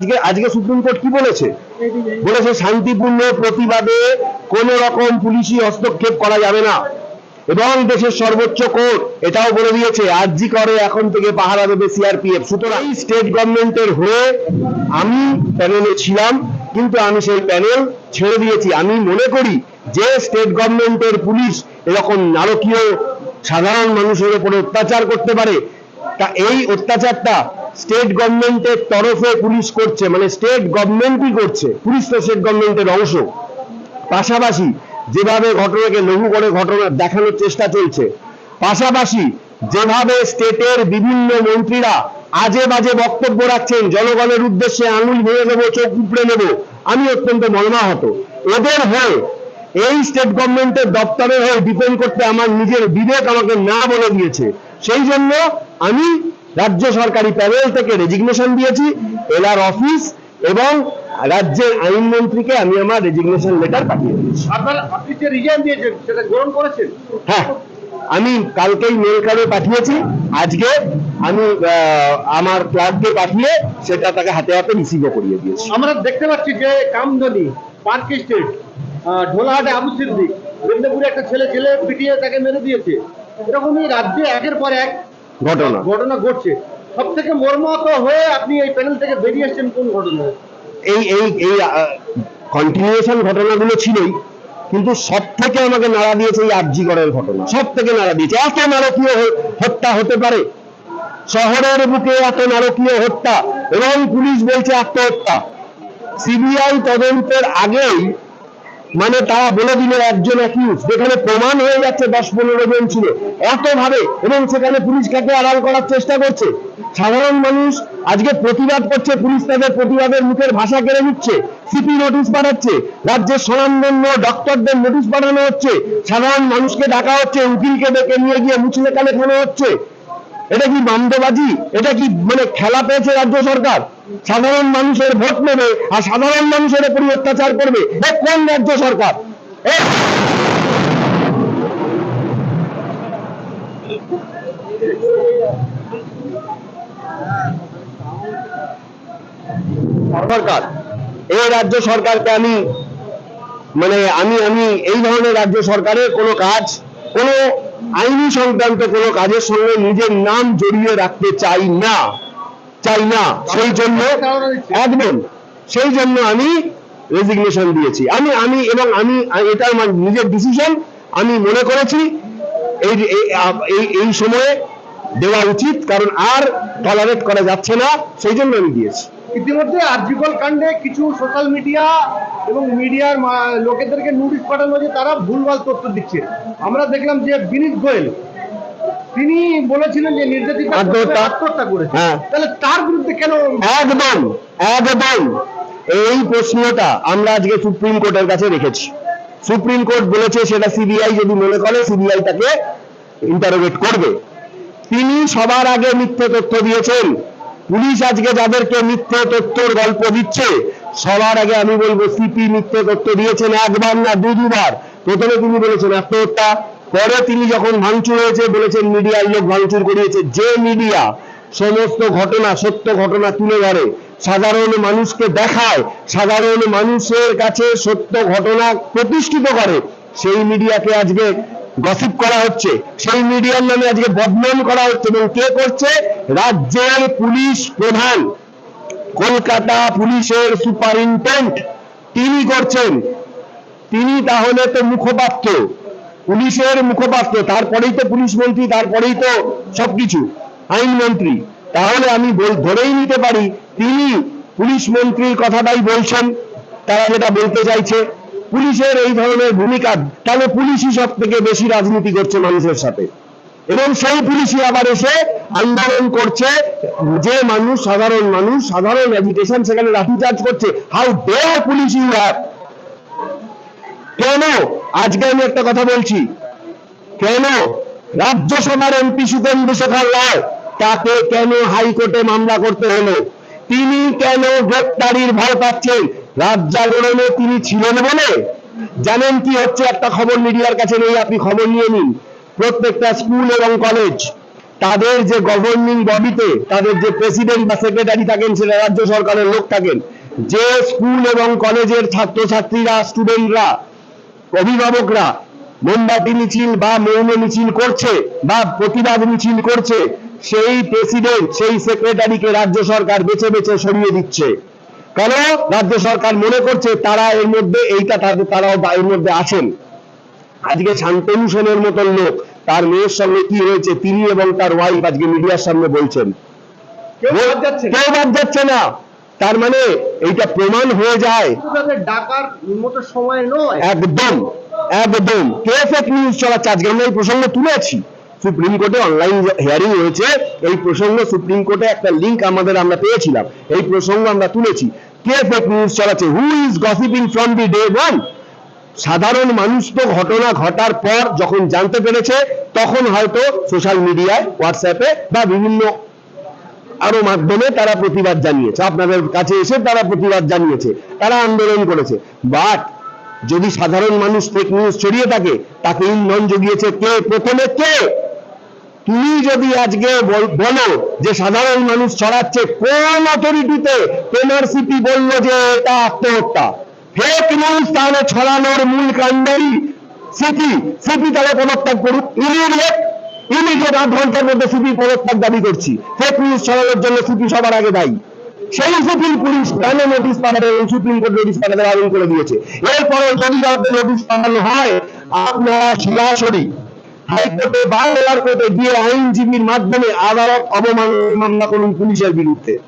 আজকে আজকে supreme court কি বলেছে? বলেছে শান্তিপূর্ণ প্রতিবাদে কোন রকম পুলিশি হস্তক্ষেপ করা যাবে না। এবং দেশের সর্বোচ্চ কোর্ট এটাও বলে দিয়েছে, আরজি করে এখন থেকে পাহারা দেবে সিআরপিএফ সুতরাং স্টেট গভর্নমেন্টের হয়ে আমি প্যানেলে ছিলাম, কিন্তু আমি সেই প্যানেল ছেড়ে দিয়েছি। আমি মনে করি যে স্টেট গভর্নমেন্টের পুলিশ এরকম নারকীয় সাধারণ মানুষের উপরে অত্যাচার করতে পারে, তা এই অত্যাচারটা স্টেট গভর্নমেন্টের তরফে পুলিশ করছে মানে স্টেট গভর্নমেন্টই করছে, পুলিশ তো স্টেট গভর্নমেন্টের অংশ। পাশাপাশি যেভাবে ঘটনাকে লঘু করে ঘটনা দেখানোর চেষ্টা চলছে, পাশাপাশি যেভাবে স্টেটের বিভিন্ন মন্ত্রীরা আজে বাজে বক্তব্য রাখছেন, জনগণের উদ্দেশ্যে আঙুল ভেঙে দেবো চোখ উপড়ে নেব, আমি অত্যন্ত মর্মাহত। এদের হয়ে, এই স্টেট গভর্নমেন্টের দপ্তরে হয়ে ডিপেন্ড করতে আমার নিজের বিবেক আমাকে না বলে দিয়েছে। সেই জন্য আমি রাজ্য সরকারি প্যানেল থেকে রেজিগনেশন দিয়েছি এলার অফিস এবং রাজ্যের আইনমন্ত্রীকে আমি আমার রেজিগনেশন লেটার পাঠিয়ে দিয়েছি। আপনি যে রিজাইন দিয়েছেন সেটা গ্রহণ করেছেন? হ্যাঁ আমি কালকেই মেল করে পাঠিয়েছি আজকে আমি আমার ক্লার্ককে পাঠিয়ে সেটা তাকে হাতে হাতে রিসিভও করিয়ে দিয়েছি। আমরা দেখতে পাচ্ছি যে কামদনি পার্ক স্ট্রিট ঢোলাহাটে আবু সিদ্দিক মেদিনীপুরে একটা ছেলে ছেলে পিটিয়ে তাকে মেরে দিয়েছে। এরকমই রাজ্যে একের পর এক ঘটনা। ঘটনা ঘটছে। সব থেকে মর্মাহত হয়ে আপনি এই প্যানেল থেকে বেরিয়ে এসছেন কোন ঘটনায় এই এই এই কন্টিনিউশন ঘটনাগুলো ছিলই কিন্তু সব থেকে আমাকে নাড়া দিয়েছে এই আর্যিগড়ের ঘটনা। সব থেকে নাড়া দিয়েছে। এত নারকীয় হত্যা হতে পারে? শহরের বুকে এত নারকীয় হত্যা এবং পুলিশ বলছে আত্মহত্যা। সিবিআই তদন্তের আগেই মানে তারা বলে দিল একজন অ্যাকিউজ যেখানে প্রমাণ হয়ে যাচ্ছে দশ পনেরো জন ছিল। এত ভাবে এবং সেখানে পুলিশ কাকে আড়াল করার চেষ্টা করছে। সাধারণ মানুষ আজকে প্রতিবাদ করছে, পুলিশ তাদের প্রতিবাদের মুখের ভাষা কেড়ে নিচ্ছে, সিপি নোটিশ পাঠাচ্ছে, রাজ্যের স্বনামধন্য ডক্টরদের নোটিশ পাঠানো হচ্ছে, সাধারণ মানুষকে ডাকা হচ্ছে, উকিলকে ডেকে নিয়ে গিয়ে মুচলে কালে খানো হচ্ছে। এটা কি বামদেবাজি এটা কি মানে খেলা পেয়েছে রাজ্য সরকার? সাধারণ মানুষের ভোট নেবে আর সাধারণ মানুষের উপরই অত্যাচার করবে। এ কোন রাজ্য সরকার? সরকার। এই রাজ্য সরকারকে আমি মানে আমি আমি এই ধরনের রাজ্য সরকারের কোনো কাজ, কোনো আইনি সংক্রান্ত কোনো কাজের সঙ্গে নিজের নাম জড়িয়ে রাখতে চাই না। চাই না। সেই জন্য, একদম। সেই জন্য আমি রেজিগনেশন দিয়েছি। আমি আমি এবং আমি, এটা আমার নিজের ডিসিশন আমি মনে করেছি, এই এই- সময়ে দেওয়া উচিত, কারণ আর টলারেট করা যাচ্ছে না। সেই জন্য আমি দিয়েছি। ইতিমধ্যে আর্জিকল কাণ্ডে কিছু সোশ্যাল মিডিয়া এবং মিডিয়ার লোকেদেরকে নোটিশ পাঠানো যে তারা ভুলভাল তথ্য দিচ্ছে। আমরা দেখলাম যে বিনীত গোয়েল তিনি বলেছিলেন যে নির্যাতিতা আত্মহত্যা। আত্মহত্যা করেছে। হ্যাঁ। তাহলে তার বিরুদ্ধে কেন একদম একদম। এই প্রশ্নটা আমরা আজকে সুপ্রিম কোর্টের কাছে রেখেছি। সুপ্রিম কোর্ট বলেছে সেটা সিবিআই যদি মনে করে সিবিআই তাকে ইন্টারোগেট করবে। তিনি সবার আগে মিথ্যে তথ্য দিয়েছেন। পুলিশ আজকে যাদেরকে মিথ্যে তথ্যর গল্প দিচ্ছে, সবার আগে আমি বলব সিপি মিথ্যে তথ্য দিয়েছেন একবার না দু দুবার প্রথমে তিনি বলেছেন আত্মহত্যা, পরে তিনি যখন ভাঙচুর হয়েছে, বলেছেন মিডিয়ার লোক ভাঙচুর করিয়েছে। যে মিডিয়া সমস্ত ঘটনা, সত্য ঘটনা তুলে ধরে, সাধারণ মানুষকে দেখায়, সাধারণ মানুষের কাছে সত্য ঘটনা প্রতিষ্ঠিত করে, সেই মিডিয়াকে আজকে গসিপ করা হচ্ছে। সেই মিডিয়ার নামে আজকে বদনাম করা হচ্ছে এবং কে করছে? রাজ্যের পুলিশ প্রধান। কলকাতা পুলিশের সুপারিনটেন্ডেন্ট তিনি করছেন। তিনি তাহলে তো মুখপাত্র। পুলিশের মুখপাত্র। তারপরেই তো পুলিশ মন্ত্রী, তারপরেই তো সবকিছু। আইনমন্ত্রী তাহলে আমি ধরেই নিতে পারি, তিনি পুলিশ মন্ত্রীর কথাটাই বলছেন। তারা যেটা বলতে চাইছে। পুলিশের এই ধরনের ভূমিকা তাহলে পুলিশই সব থেকে বেশি রাজনীতি করছে মানুষের সাথে? এবং সেই পুলিশই আবার এসে আন্দোলন করছে, যে মানুষ, সাধারণ মানুষ, সাধারণ এডুকেশন সেখানে লাঠিচার্জ করছে। How dare police you have কেন? আজকে আমি একটা কথা বলছি। কেন? রাজ্যসভার এমপি সুকেন্দ্র শেখর রায় তাকে কেন হাইকোর্টে মামলা করতে হলো? তিনি কেন গ্রেপ্তারির ভয় পাচ্ছেন? রাত জাগরণে তিনি ছিলেন বলে জানেন কি হচ্ছে একটা খবর মিডিয়ার কাছে নেই, আপনি খবর নিয়ে নিন। প্রত্যেকটা স্কুল এবং কলেজ তাদের যে গভর্নিং বডিতে তাদের যে প্রেসিডেন্ট বা সেক্রেটারি থাকেন, সেটা রাজ্য সরকারের লোক থাকেন। যে স্কুল এবং কলেজের ছাত্রছাত্রীরা স্টুডেন্টরা অভিভাবকরা মোমবাতি মিছিল বা মৌন মিছিল করছে বা প্রতিবাদ মিছিল করছে, সেই প্রেসিডেন্ট সেই সেক্রেটারিকে রাজ্য সরকার বেছে বেছে সরিয়ে দিচ্ছে। কেন? রাজ্য সরকার মনে করছে তারা এর মধ্যে এইটা তারাও এর মধ্যে আছেন। আজকে শান্তনু সেনের মতন লোক তার মেয়ের সঙ্গে কি হয়েছে তিনি এবং তার ওয়াইফ আজকে মিডিয়ার সামনে বলছেন। কেউ বাদ যাচ্ছে না। কেউ বাদ যাচ্ছে না। তার মানে এইটা প্রমাণ হয়ে যায়। ডাকার মতো সময় নয়। একদম একদম। কে ফেক নিউজ চালাচ্ছে। আজকে আমরা এই প্রসঙ্গ তুলেছি সুপ্রিম কোর্টে অনলাইন হিয়ারিং হয়েছে। এই প্রসঙ্গ সুপ্রিম কোর্টে একটা লিংক আমাদের আমরা পেয়েছিলাম। এই প্রসঙ্গ আমরা তুলেছি। কে ফেক নিউজ চালাচ্ছে। Who is gossiping from the day one সাধারণ মানুষ তো ঘটনা ঘটার পর যখন জানতে পেরেছে, তখন হয়তো সোশ্যাল মিডিয়ায় হোয়াটসঅ্যাপে বা বিভিন্ন আরও মাধ্যমে তারা প্রতিবাদ জানিয়েছে। আপনাদের কাছে এসে তারা প্রতিবাদ জানিয়েছে। তারা আন্দোলন করেছে। বাট যদি সাধারণ মানুষ ফেক নিউজ ছড়িয়ে থাকে তাকে ইন্ধন জুগিয়েছে কে? প্রথমে কে? তুমি যদি আজকে বল- যে সাধারণ মানুষ ছড়াচ্ছে কোন অথরিটিতে তোমার সিপি বলল যে এটা আত্মহত্যা? ফেক নিউজ তাহলে ছড়ানোর মূল কাণ্ডই সিপি। সিপি তাহলে পদত্যাগ করুক। ইমিডিয়েট ইমিডিয়েট আট ঘণ্টার মধ্যে সিপি পদত্যাগ দাবি করছি ফেক নিউজ ছড়ানোর জন্য সিপি সবার আগে দায়ী। সেই সুপ্রিম পুলিশ কেন নোটিশ পাঠাতে এবং সুপ্রিম কোর্ট নোটিশ পাঠাতে আবেদন করে দিয়েছে? এরপরে যদি নোটিশ পাঠানো হয়, আপনারা সরাসরি হাইকোর্টে বা লোয়ার কোর্টে গিয়ে আইনজীবীর মাধ্যমে আদালত অবমাননা মামলা করুন পুলিশের বিরুদ্ধে।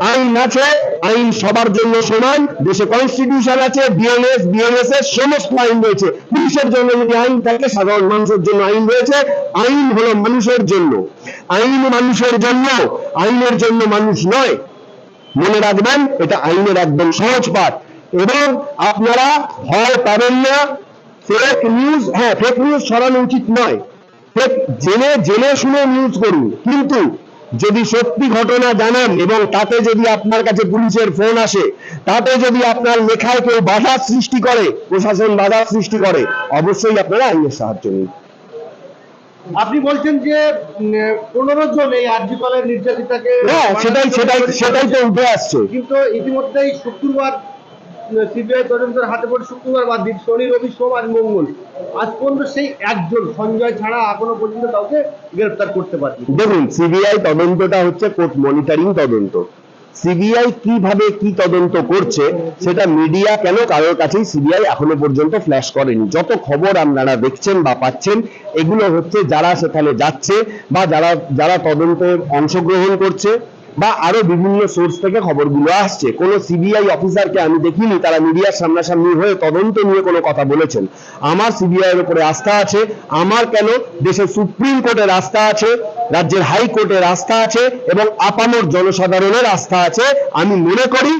আইন আছে, আইন সবার জন্য সমান, দেশে কনস্টিটিউশন আছে বিএনএস বিএনএস এর সমস্ত আইন রয়েছে। পুলিশের জন্য যদি আইন থাকে, সাধারণ মানুষের জন্য আইন রয়েছে। আইন হলো মানুষের জন্য। আইন মানুষের জন্য, আইনের জন্য মানুষ নয়। মনে রাখবেন, এটা আইনের একদম সহজ পাঠ। এবং আপনারা হয় পাবেন না ফেক নিউজ হ্যাঁ ফেক নিউজ ছড়ানো উচিত নয়। ফেক জেনে জেনে শুনে নিউজ করুন। কিন্তু যদি সত্যি ঘটনা জানান এবং তাতে যদি আপনার কাছে পুলিশের ফোন আসে তাতে যদি আপনার লেখায় কেউ বাধা সৃষ্টি করে প্রশাসন বাধা সৃষ্টি করে অবশ্যই আপনারা আইনের সাহায্য নিন। আপনি বলছেন যে পনেরো জন এই আরজি কলের নির্যাতিতাকে হ্যাঁ সেটাই সেটাই সেটাই তো উঠে আসছে। কিন্তু ইতিমধ্যেই শুক্রবার সিবিআই তদন্তের হাতে পড়ে শুক্রবার বাদ দিন, শনি, রবি, সোম আর মঙ্গল। আজ পর্যন্ত সেই একজন, সঞ্জয় ছাড়া এখনও পর্যন্ত কাউকে গ্রেফতার করতে পারেনি। দেখুন, সিবিআই তদন্তটা হচ্ছে কোর্ট মনিটরিং তদন্ত। সিবিআই কীভাবে কি তদন্ত করছে, সেটা মিডিয়া কেন কারোর কাছেই সিবিআই এখনও পর্যন্ত ফ্ল্যাশ করেনি? যত খবর আপনারা দেখছেন বা পাচ্ছেন, এগুলো হচ্ছে যারা সেখানে যাচ্ছে বা যারা যারা তদন্তে অংশগ্রহণ করছে বা আরও বিভিন্ন সোর্স থেকে খবরগুলো আসছে। কোনো সিবিআই অফিসারকে আমি দেখিনি, তারা মিডিয়ার সামনাসামনি হয়ে তদন্ত নিয়ে কোনো কথা বলেছেন। আমার সিবিআই এর উপরে আস্থা আছে, আমার কেন দেশের সুপ্রিম কোর্টের আস্থা আছে, রাজ্যের হাইকোর্টের আস্থা আছে, এবং আপামর জনসাধারণের আস্থা আছে, আমি মনে করি